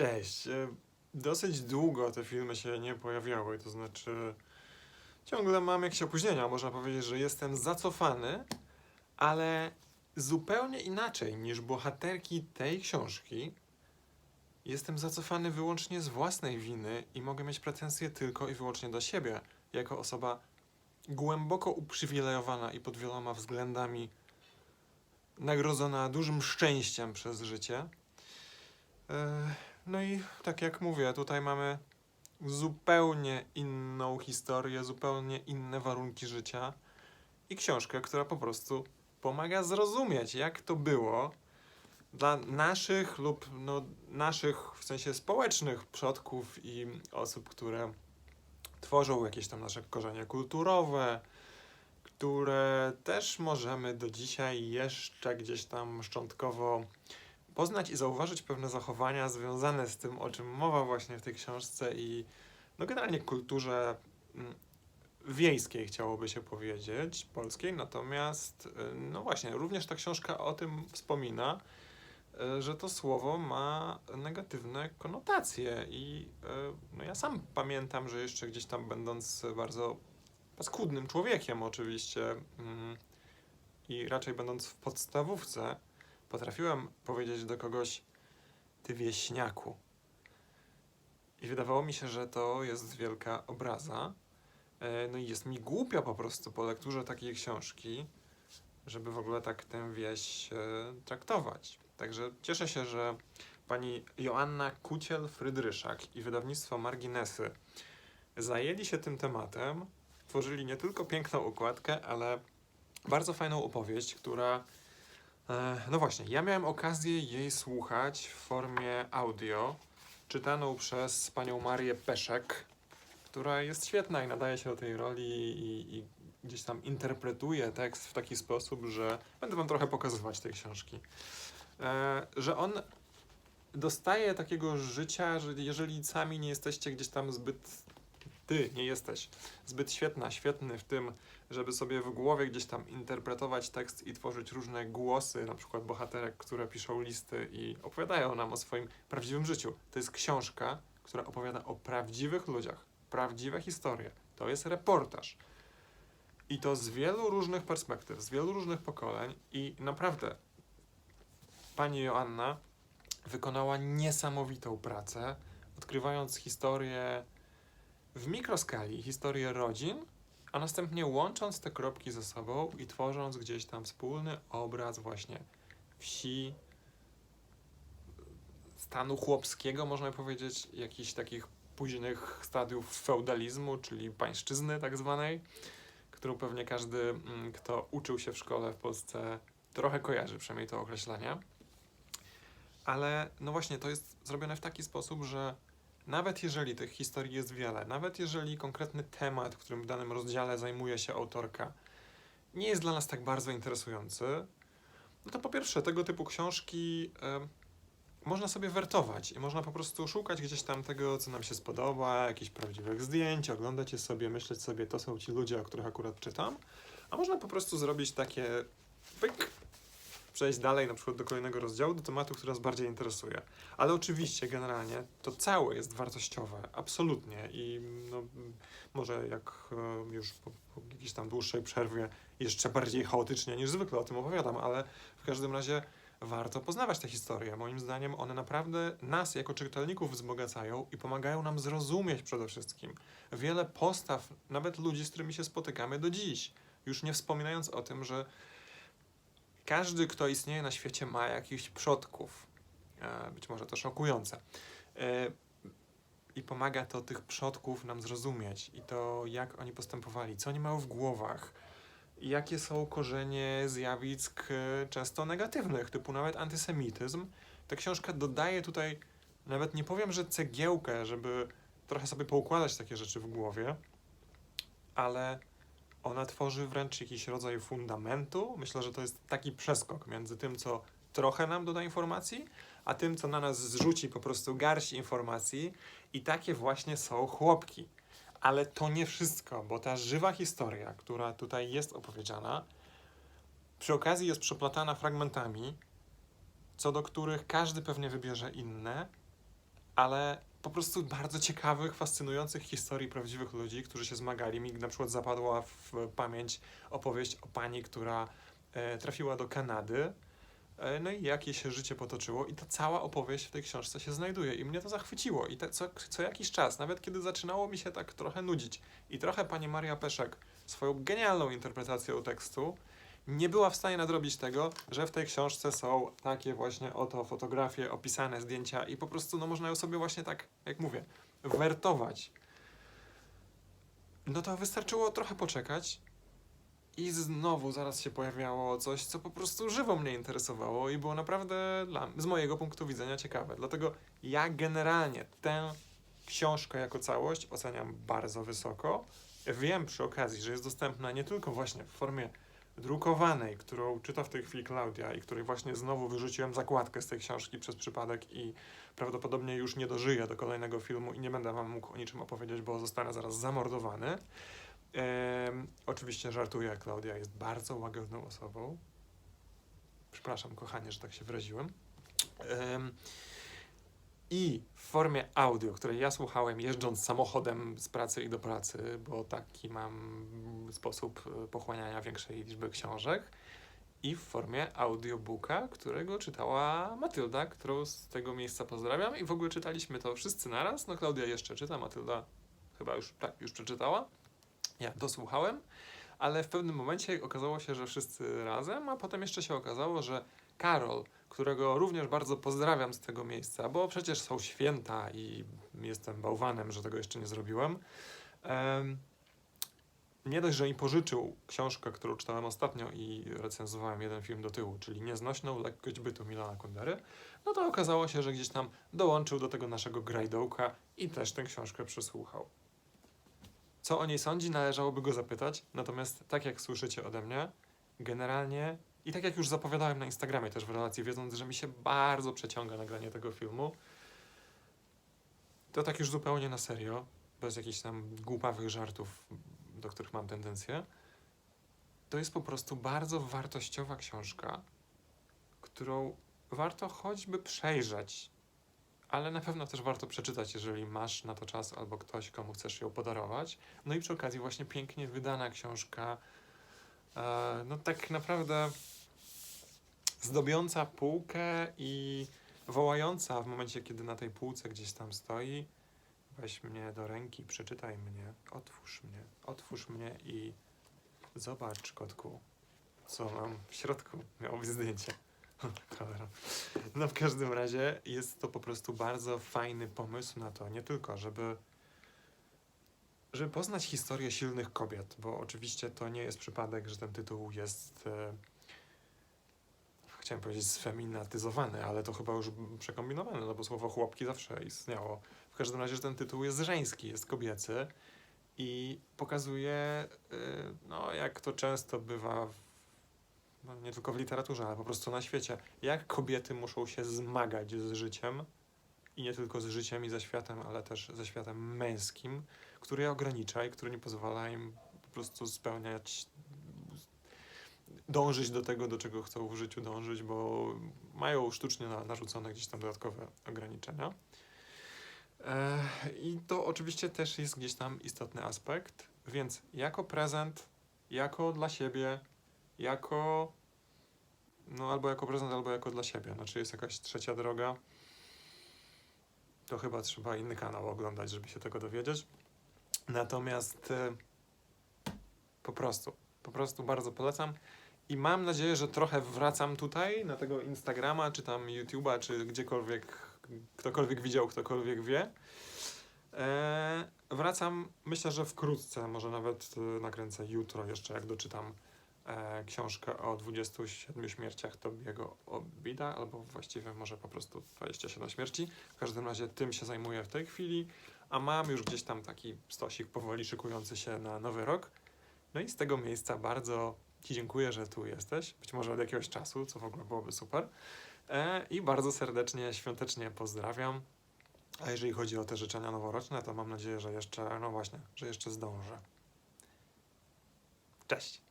Cześć. E, Dosyć długo te filmy się nie pojawiały, to znaczy ciągle mam jakieś opóźnienia. Można powiedzieć, że jestem zacofany, ale zupełnie inaczej niż bohaterki tej książki. Jestem zacofany wyłącznie z własnej winy i mogę mieć pretensje tylko i wyłącznie do siebie, jako osoba głęboko uprzywilejowana i pod wieloma względami nagrodzona dużym szczęściem przez życie. E, No i tak jak mówię, tutaj mamy zupełnie inną historię, zupełnie inne warunki życia i książkę, która po prostu pomaga zrozumieć, jak to było dla naszych lub no, naszych w sensie społecznych przodków i osób, które tworzą jakieś tam nasze korzenie kulturowe, które też możemy do dzisiaj jeszcze gdzieś tam szczątkowo poznać i zauważyć pewne zachowania związane z tym, o czym mowa właśnie w tej książce i no generalnie kulturze mm, wiejskiej chciałoby się powiedzieć, polskiej, natomiast y, no właśnie, również ta książka o tym wspomina, y, że to słowo ma negatywne konotacje i y, no ja sam pamiętam, że jeszcze gdzieś tam będąc bardzo paskudnym człowiekiem oczywiście mm, i raczej będąc w podstawówce, potrafiłem powiedzieć do kogoś ty wieśniaku. I wydawało mi się, że to jest wielka obraza. E, No i jest mi głupio po prostu po lekturze takiej książki, żeby w ogóle tak tę wieś e, traktować. Także cieszę się, że pani Joanna Kuciel-Frydryszak i wydawnictwo Marginesy zajęli się tym tematem, tworzyli nie tylko piękną układkę, ale bardzo fajną opowieść, która No właśnie, ja miałem okazję jej słuchać w formie audio, czytaną przez panią Marię Peszek, która jest świetna i nadaje się do tej roli i, i gdzieś tam interpretuje tekst w taki sposób, że będę wam trochę pokazywać tej książki. E, Że on dostaje takiego życia, że jeżeli sami nie jesteście gdzieś tam zbyt, ty nie jesteś zbyt świetna, świetny w tym, żeby sobie w głowie gdzieś tam interpretować tekst i tworzyć różne głosy, na przykład bohaterek, które piszą listy i opowiadają nam o swoim prawdziwym życiu. To jest książka, która opowiada o prawdziwych ludziach, prawdziwe historie. To jest reportaż. I to z wielu różnych perspektyw, z wielu różnych pokoleń i naprawdę pani Joanna wykonała niesamowitą pracę, odkrywając historię w mikroskali, historię rodzin, a następnie łącząc te kropki ze sobą i tworząc gdzieś tam wspólny obraz właśnie wsi, stanu chłopskiego, można powiedzieć, jakichś takich późnych stadiów feudalizmu, czyli pańszczyzny tak zwanej, którą pewnie każdy, mm, kto uczył się w szkole w Polsce, trochę kojarzy, przynajmniej to określenie. Ale no właśnie, to jest zrobione w taki sposób, że nawet jeżeli tych historii jest wiele, nawet jeżeli konkretny temat, którym w danym rozdziale zajmuje się autorka, nie jest dla nas tak bardzo interesujący, no to po pierwsze, tego typu książki em, można sobie wertować i można po prostu szukać gdzieś tam tego, co nam się spodoba, jakichś prawdziwych zdjęć, oglądać je sobie, myśleć sobie, to są ci ludzie, o których akurat czytam, a można po prostu zrobić takie pyk, przejść dalej na przykład do kolejnego rozdziału, do tematu, który nas bardziej interesuje. Ale oczywiście, generalnie, to całe jest wartościowe, absolutnie. I no, może jak e, już po, po jakiejś tam dłuższej przerwie jeszcze bardziej chaotycznie niż zwykle o tym opowiadam, ale w każdym razie warto poznawać te historie. Moim zdaniem one naprawdę nas jako czytelników wzbogacają i pomagają nam zrozumieć przede wszystkim wiele postaw, nawet ludzi, z którymi się spotykamy do dziś. Już nie wspominając o tym, że każdy, kto istnieje na świecie, ma jakichś przodków. E, Być może to szokujące. E, I pomaga to tych przodków nam zrozumieć i to, jak oni postępowali, co oni mają w głowach, jakie są korzenie zjawisk e, często negatywnych, typu nawet antysemityzm. Ta książka dodaje tutaj, nawet nie powiem, że cegiełkę, żeby trochę sobie poukładać takie rzeczy w głowie, ale ona tworzy wręcz jakiś rodzaj fundamentu. Myślę, że to jest taki przeskok między tym, co trochę nam doda informacji, a tym, co na nas zrzuci po prostu garść informacji. I takie właśnie są chłopki. Ale to nie wszystko, bo ta żywa historia, która tutaj jest opowiedziana, przy okazji jest przeplatana fragmentami, co do których każdy pewnie wybierze inne, ale po prostu bardzo ciekawych, fascynujących historii prawdziwych ludzi, którzy się zmagali. Mi na przykład zapadła w pamięć opowieść o pani, która e, trafiła do Kanady, e, no i jak jej się życie potoczyło. I ta cała opowieść w tej książce się znajduje. I mnie to zachwyciło. I te, co, co jakiś czas, nawet kiedy zaczynało mi się tak trochę nudzić. I trochę pani Maria Peszek swoją genialną interpretacją tekstu nie była w stanie nadrobić tego, że w tej książce są takie właśnie oto fotografie, opisane zdjęcia i po prostu no można ją sobie właśnie tak, jak mówię, wertować. No to wystarczyło trochę poczekać i znowu zaraz się pojawiało coś, co po prostu żywo mnie interesowało i było naprawdę dla, z mojego punktu widzenia ciekawe. Dlatego ja generalnie tę książkę jako całość oceniam bardzo wysoko. Wiem przy okazji, że jest dostępna nie tylko właśnie w formie drukowanej, którą czyta w tej chwili Klaudia i której właśnie znowu wyrzuciłem zakładkę z tej książki przez przypadek i prawdopodobnie już nie dożyję do kolejnego filmu i nie będę wam mógł o niczym opowiedzieć, bo zostanę zaraz zamordowany. Oczywiście żartuję, Klaudia jest bardzo łagodną osobą. Przepraszam, kochanie, że tak się wyraziłem. Em, I w formie audio, której ja słuchałem jeżdżąc samochodem z pracy i do pracy, bo taki mam sposób e, pochłaniania większej liczby książek. I w formie audiobooka, którego czytała Matylda, którą z tego miejsca pozdrawiam. I w ogóle czytaliśmy to wszyscy naraz. No Klaudia jeszcze czyta, Matylda chyba już, tak, już przeczytała. Ja dosłuchałem, ale w pewnym momencie okazało się, że wszyscy razem, a potem jeszcze się okazało, że Karol, którego również bardzo pozdrawiam z tego miejsca, bo przecież są święta i jestem bałwanem, że tego jeszcze nie zrobiłem. em, nie dość, że mi pożyczył książkę, którą czytałem ostatnio i recenzowałem jeden film do tyłu, czyli Nieznośną lekkość bytu Milana Kundery, no to okazało się, że gdzieś tam dołączył do tego naszego grajdołka i też tę książkę przesłuchał. Co o niej sądzi, należałoby go zapytać, natomiast tak jak słyszycie ode mnie, generalnie i tak jak już zapowiadałem na Instagramie też w relacji, wiedząc, że mi się bardzo przeciąga nagranie tego filmu, to tak już zupełnie na serio, bez jakichś tam głupawych żartów, do których mam tendencję, to jest po prostu bardzo wartościowa książka, którą warto choćby przejrzeć, ale na pewno też warto przeczytać, jeżeli masz na to czas albo ktoś, komu chcesz ją podarować. No i przy okazji właśnie pięknie wydana książka, no tak naprawdę zdobiąca półkę i wołająca w momencie, kiedy na tej półce gdzieś tam stoi, weź mnie do ręki, przeczytaj mnie, otwórz mnie, otwórz mnie i zobacz, kotku, co mam w środku. Miało być zdjęcie. No w każdym razie jest to po prostu bardzo fajny pomysł na to, nie tylko, żeby żeby poznać historię silnych kobiet, bo oczywiście to nie jest przypadek, że ten tytuł jest e, chciałem powiedzieć sfeminatyzowany, ale to chyba już przekombinowane, no bo słowo chłopki zawsze istniało. W każdym razie, że ten tytuł jest żeński, jest kobiecy i pokazuje, y, no jak to często bywa, w, no, nie tylko w literaturze, ale po prostu na świecie, jak kobiety muszą się zmagać z życiem i nie tylko z życiem i ze światem, ale też ze światem męskim, który je ogranicza i który nie pozwala im po prostu spełniać dążyć do tego, do czego chcą w życiu dążyć, bo mają sztucznie na, narzucone gdzieś tam dodatkowe ograniczenia. E, I to oczywiście też jest gdzieś tam istotny aspekt, więc jako prezent, jako dla siebie, jako no albo jako prezent, albo jako dla siebie. No, czy jest jakaś trzecia droga? To chyba trzeba inny kanał oglądać, żeby się tego dowiedzieć. Natomiast e, po prostu, po prostu bardzo polecam. I mam nadzieję, że trochę wracam tutaj na tego Instagrama, czy tam YouTube'a, czy gdziekolwiek, ktokolwiek widział, ktokolwiek wie. E, wracam, myślę, że wkrótce, może nawet e, nakręcę jutro jeszcze, jak doczytam e, książkę o 27 śmierciach Tobiego Obida, albo właściwie może po prostu 27 śmierci. W każdym razie tym się zajmuję w tej chwili, a mam już gdzieś tam taki stosik powoli szykujący się na nowy rok. No i z tego miejsca bardzo Ci dziękuję, że tu jesteś, być może od jakiegoś czasu, co w ogóle byłoby super. E, I bardzo serdecznie, świątecznie pozdrawiam. A jeżeli chodzi o te życzenia noworoczne, to mam nadzieję, że jeszcze, no właśnie, że jeszcze zdążę. Cześć!